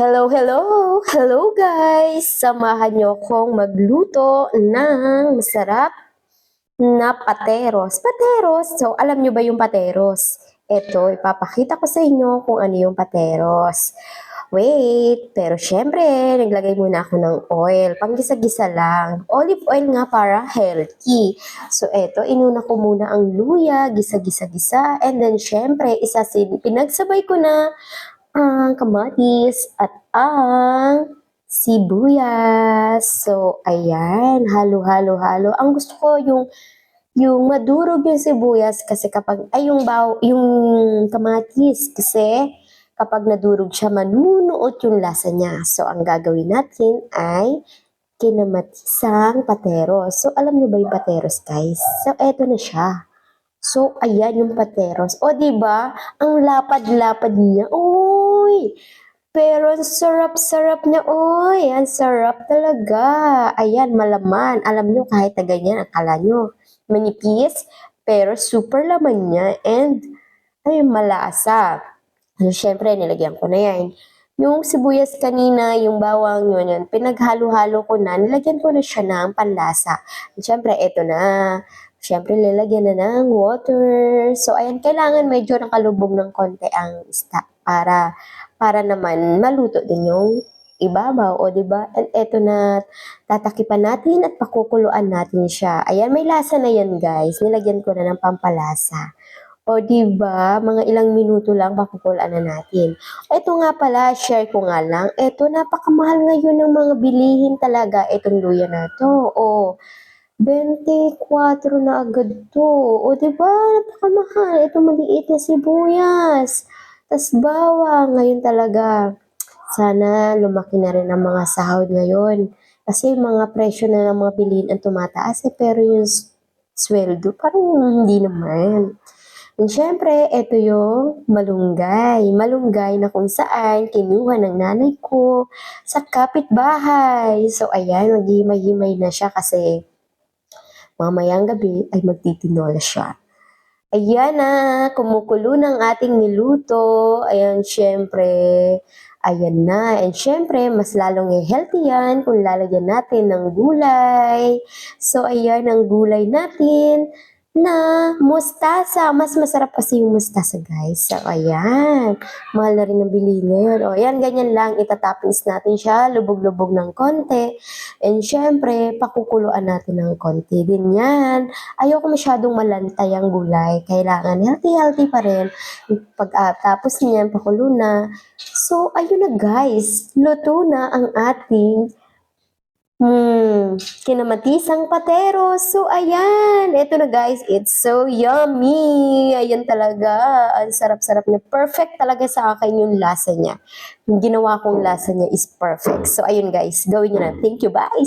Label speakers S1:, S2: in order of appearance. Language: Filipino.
S1: Hello, hello! Hello guys! Samahan niyo akong magluto ng masarap na pateros. Pateros! So, alam niyo ba yung pateros? Ito, ipapakita ko sa inyo kung ano yung pateros. Wait, pero syempre, naglagay muna ako ng oil. Panggisa-gisa lang. Olive oil nga para healthy. So, eto, inuna ko muna ang luya, gisa-gisa-gisa. And then, syempre, isasin, pinagsabay ko na ang kamatis at ang sibuyas. So, ayan, halo-halo-halo. Ang gusto ko yung yung madurog yung sibuyas kasi kapag ay yung baw, yung kamatis kasi kapag nadurog siya manunuot yung lasa niya. So, ang gagawin natin ay kinamatisang pateros. So, alam niyo ba yung pateros, guys? So, eto na siya. So, ayan yung pateros. O, di ba? Ang lapad-lapad niya. Uy! Pero ang sarap-sarap niya. Uy, ang sarap talaga. Ayan, malaman. Alam niyo, kahit na ganyan, akala niyo, manipis, pero super laman niya and ay malasa. So, syempre, nilagyan ko na yan. Yung sibuyas kanina, yung bawang yun, yun pinaghalo-halo ko na, nilagyan ko na siya ng panlasa. Syempre, eto na. Syempre, lalagyan na ng water. So, ayan, kailangan medyo nakalubog ng konti ang isda para, para naman maluto din yung ibabaw, o di ba? And eto na, tatakipan natin at pakukuluan natin siya. Ayan, may lasa na yan, guys. Nilagyan ko na ng pampalasa. O di ba, mga ilang minuto lang pakukuluan na natin. Ito nga pala, share ko nga lang. Ito, napakamahal ngayon ng mga bilihin talaga itong luya na to. O, 24 na agad to. O, di ba? Napakamahal. Ito maliit na sibuyas. Tas bawang. Ngayon talaga. Sana lumaki na rin ang mga sahod ngayon. Kasi mga presyo na ng mga bilihin ang tumataas. Eh, pero yung sweldo, parang hindi naman. And syempre, ito yung malunggay. Malunggay na kung saan kinuha ng nanay ko sa kapitbahay. So, ayan, maghihimay-himay na siya kasi mamayang gabi ay magtitinola siya. Ayan na, kumukulo ng ating niluto. Ayan, syempre, ayan na. And syempre, mas lalong i-healthy yan kung lalagyan natin ng gulay. So, ayan ang gulay natin na mustasa. Mas masarap kasi yung mustasa, guys. So, ayan. Mahal na rin ang bili ngayon. O, ayan, ganyan lang. Itatoppings natin siya. Lubog-lubog ng konti. And syempre, pakukuluan natin ng konti din yan. Ayoko masyadong malantay ang gulay. Kailangan healthy-healthy pa rin. Pag ah, tapos niyan, pakulo na. So, ayun na guys. Luto na ang ating Hmm, kinamatisang patero. So, ayan. Ito na guys. It's so yummy. Ayan talaga. Ang sarap-sarap niya. Perfect talaga sa akin yung lasa niya. Yung ginawa kong lasa niya is perfect. So, ayun guys. Gawin niyo na. Thank you. Bye!